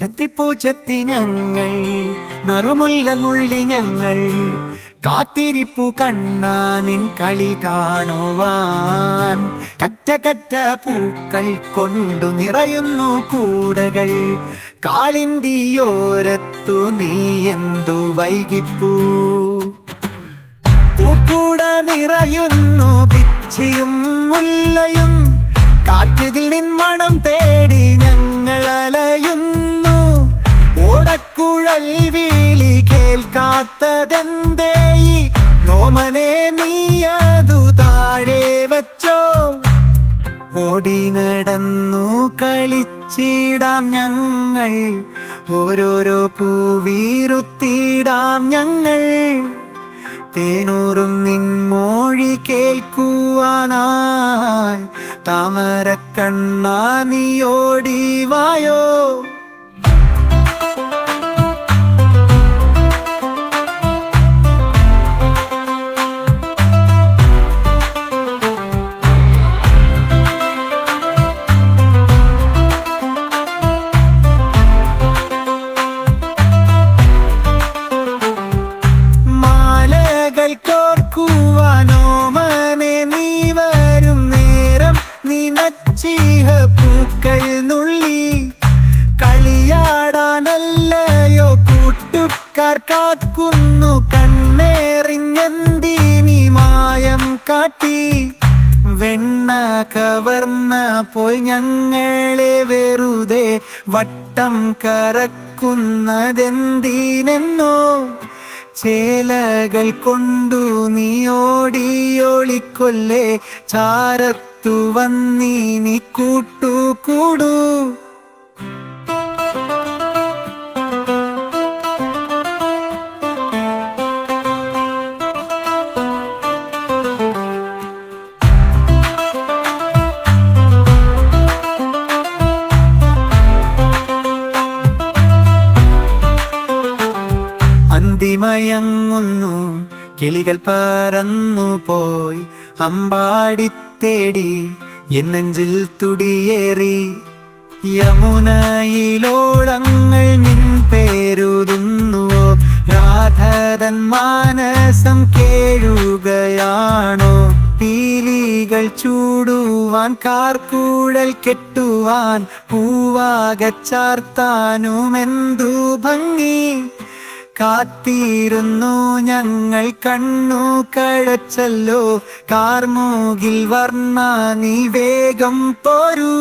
ചെത്തിപ്പൂ ചെത്തി ഞങ്ങൾ നറുമുല്ല ഞങ്ങൾ കാത്തിരിപ്പു കളി കാണുവാൻ. കറ്റ കറ്റ പൂക്കൾ കൊണ്ടു നിറയുന്നു കൂടകൾ കാലിന്തിയോരത്തു നീ എന്തു വൈകിപ്പൂ. പൂക്കൂട നിറയുന്നു പിച്ചിയും മുല്ലയും കാറ്റിൽ നിൻ മണം തേടി ഈ നോമനെ നീ താഴെ വച്ചോ. ഓടി നടന്നു കളിച്ചിടാം ഞങ്ങൾ. ഓരോരോ പൂവീറുത്തിടാം ഞങ്ങൾ. തേനൂറും നിൻമോഴി കേൾക്കുവാനായി. താമരക്കണ്ണാ നീ ഓടി നച്ചീഹ പൂക്കൾ നുള്ളി കളിയാടാനല്ലയോ കൂട്ടുകാർ കാക്കുന്നു കണ്ണേറിഞ്ഞെന്തി നീ മായം കാട്ടി. വെണ്ണ കവർന്ന പോയി ഞങ്ങളെ വെറുതെ വട്ടം കറക്കുന്നതെന്തിനെന്നോ. ചേലകൾ കൊണ്ടു നീ ഓടിയൊളിക്കൊല്ലേ ചാരത്തു വന്നീ നീ കൂട്ടുകൂടൂ. അന്തിമയങ്ങുന്നു കിളികൾ പറന്നു പോയി അമ്പാടി തേടി എന്നെഞ്ചിൽ തുടിയേറി. യമുനയിലോളങ്ങൾ നിൻ പേരുതുന്നുവോ? രാധതൻ മാനസം കേഴുകയാണോ? പീലികൾ ചൂടുവാൻ കാർക്കൂടൽ കെട്ടുവാൻ പൂവാകച്ചാർത്താനുമെന്തു ഭംഗി? കാത്തിരുന്നു ഞങ്ങൾ കണ്ണു കഴച്ചല്ലോ. കാർമൂകിൽ വർണ നീ വേഗം പോരൂ.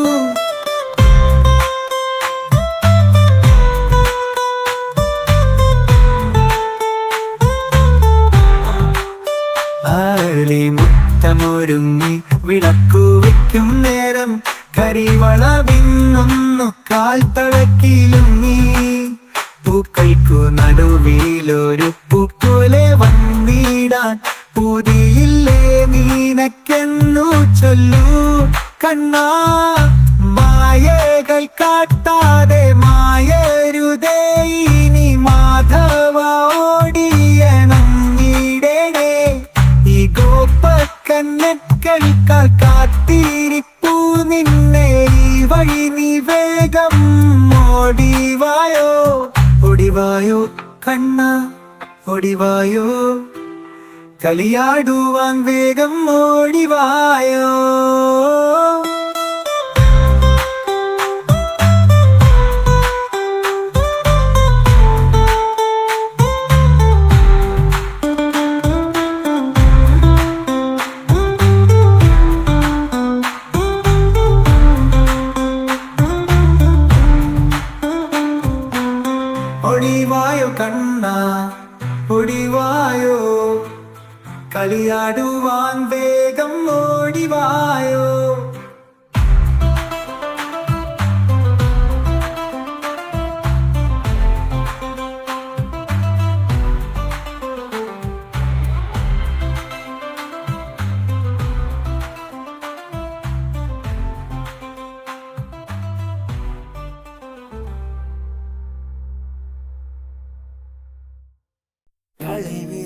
കണ്ണാ മായകൾ കാട്ടാതെ മായരുതേ. ഇനി മാധവ ഓടിയണങ്ങിടേ ഈ ഗോപക്കണ്ണക്കൾക്കാൽ കാത്തിരിപ്പൂ നിന്നെ. ഈ വഴി നീ വേഗം ഓടിവായോ? ഓടിവായോ കണ്ണ ഓടിവായോ? കളിയാടുവാൻ വേഗം ഓടിവായോ കളിയാടുവാൻ വേഗം ഓടിവായോ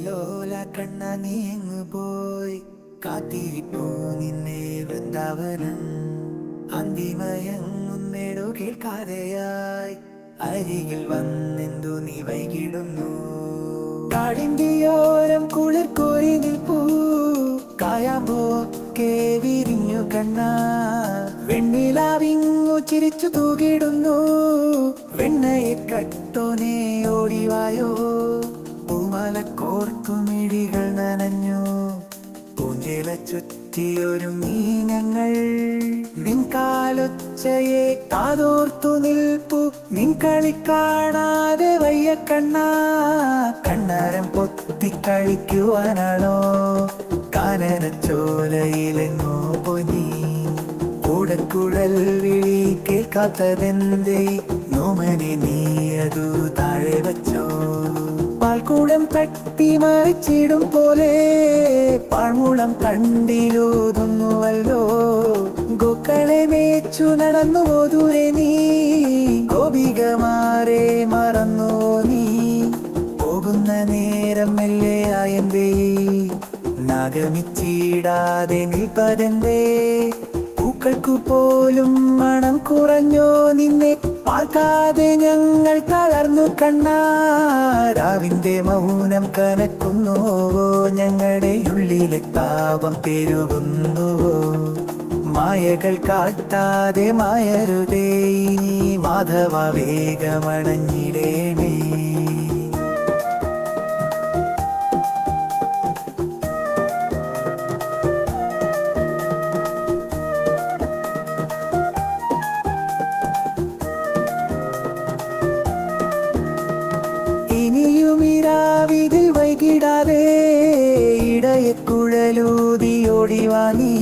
കളിവിലോല കണ്ണ നീങ്ങു പോയി. കാത്തിരിപ്പോ നിന്നെ വൃന്ദാവനം. അന്തിമയങ്ങുന്നേടു കേൾക്കാതെയായി. അരികിൽ വന്നെന്തു നീ വൈകിടുന്നു. കാടിന്റെയോരം കോരി നിൽപ്പൂ. കേ വിരിഞ്ഞു കണ്ണ. വെണ്ണിലാവിങ്ങു ചിരിച്ചു തൂകിടുന്നു. വെണ്ണയെ കട്ടോനെ ഓടിവായോ പൂമല കോർത്തുമിഴികൾ നനഞ്ഞു. പൂഞ്ചില ചുറ്റിയൊരു മീനങ്ങൾ. നിൻകാലൊച്ചയെ കാതോർത്തു നിൽപ്പു. നിൻ കളിക്കാണാതെ കാണാതെ വയ്യ കണ്ണ. കണ്ണാരം പൊത്തി കളിക്കുവാനാണോ? കാനനച്ചോലയിലെങ്ങോ പൊനി കൂടക്കുഴൽ വിളി കേൾക്കാത്തതെന്തേ? നോമനെ നീ അതു താഴെ വച്ചോ? പാൽക്കൂടം മരച്ചിടും പോലെ പഴമുളം കണ്ടിലൂതുന്നുവല്ലോ ഗോക്കളെ മേച്ചു നടന്നു പോതുരെ നീ. ഗോപികമാരെ മറന്നു നീ. പോകുന്ന നേരം മെല്ലെ ആയന്തേ. നാഗമിച്ചിടാതെ നിൽപ്പതെന്തേ? പൂക്കൾക്കു പോലും മണം കുറഞ്ഞോ നിന്നെ? പാർക്കാതെ ഞങ്ങൾ തളർന്നു കണ്ണാരാവിന്റെ മൗനം കനക്കുന്നുവോ ഞങ്ങളുടെ ഉള്ളിലെ താപം പെരുകുന്നുവോ മായകൾ കാട്ടാതെ മായരുതേ മാധവ വേഗമണഞ്ഞിടേണേ. ഇടയക്കുഴലൂതി ഓടിവാങ്ങി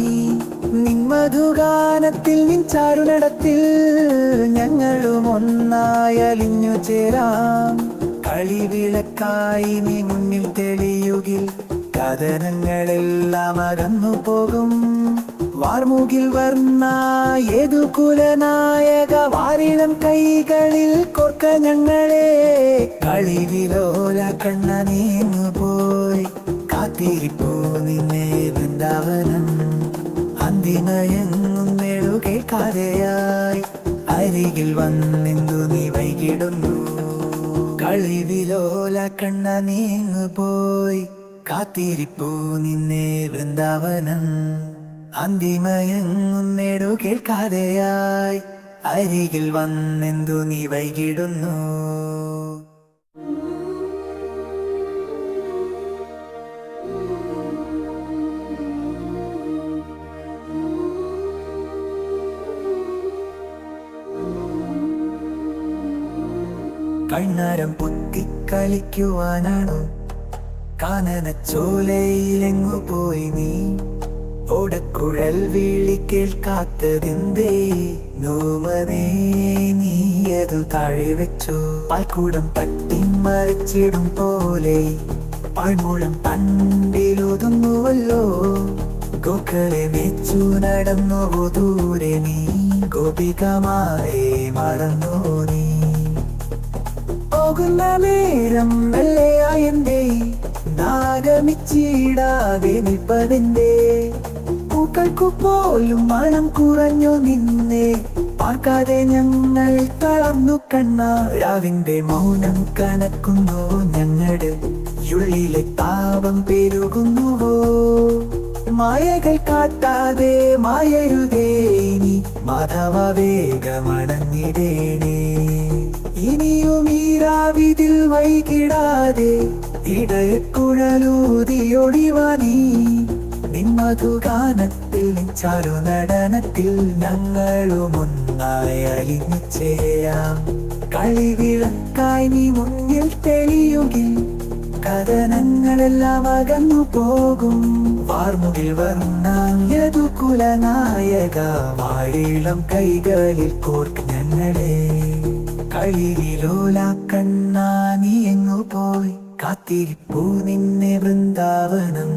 നിന്മധുഗാനത്തിൽ നിൻ ചാരുനടത്തിൽ ഞങ്ങളും ഒന്നായലിഞ്ഞു ചേരാം. കളിവിളക്കായി നീ മുന്നിൽ തെളിയുകിൽ കഥനങ്ങളെല്ലാം അകന്നു പോകും. വാർമുകിൽ വർണ ഏതു കുലനായക വാരിളം കൈകളിൽ കൊർക്ക ഞങ്ങളെ. കളിവിലോല കണ്ണ നീങ്ങു പോയി കാത്തിരിപ്പൂ നിന്നെ വൃന്ദാവനം. നേടു കേൾക്കാതെയായി അരികിൽ വന്നെന്തു നീ വൈകിടുന്നു. കളിവിലോല കണ്ണ നീങ്ങു പോയി കാത്തിരിപ്പോ നിന്നെ വൃന്ദാവനം. നേടു കേൾക്കാതെയായി അരികിൽ വന്നെന്തു നീ വൈകിടുന്നു. കണ്ണാരം പൊത്തിക്കളിക്കുവാനാണോ കാനനച്ചോലയിലെങ്ങു പോയി നീ? ഓടക്കുഴൽ വീളി കേൾക്കാത്തതിന്തേ? നോമനേ നീയതു താഴെ വെച്ചു പാൽക്കൂടം തട്ടി മറിച്ചിടും പോലെ. പാഴ്മുളം പണ്ടിലൊതുങ്ങുവല്ലോ ഗോക്കളെ വെച്ചു നടന്നു ദൂരെ നീ? ഗോപികമാരെ മറന്നു നീ? പോകുന്ന നേരം വെള്ളയായന്റെ നാഗമിച്ചിടാതെ നിൽപ്പതെന്തേ പൂക്കൾക്കു പോലും മണം കുറഞ്ഞു നിന്നെ. പാർക്കാതെ ഞങ്ങൾ തളർന്നു കണ്ണ. രാവിന്റെ മൗനം കനക്കുന്നു ഞങ്ങളുടെ ഉള്ളിലെ താപം പെരുകുന്നുവോ? മായകൾ കാട്ടാതെ മായരുതേനി മാധവ വേഗമടങ്ങിടേണേ ഇനിയും ഈ രാവിതിൽ വൈകിടാതെ ഇടയക്കുഴലൂതിയൊടിവാനീ നിമ്മധുഗാനത്തിൽ ചാരു നടനത്തിൽ ഞങ്ങളും ഒന്നായി അലിഞ്ഞു ചെയ്യാം കളിവിളക്കായി നീ മുന്നിൽ തെളിയുകിൽ കഥനങ്ങളെല്ലാം അകന്നു പോകും. വാർമുകിൽ വർണു കുലനായക വാഴിളം കൈകളിൽ കോർക്ക് ഞങ്ങളെ. കളിയിലോല കണ്ണാ നീ എങ്ങു പോയി കാത്തിരിപ്പൂ നിന്നെ വൃന്ദാവനം.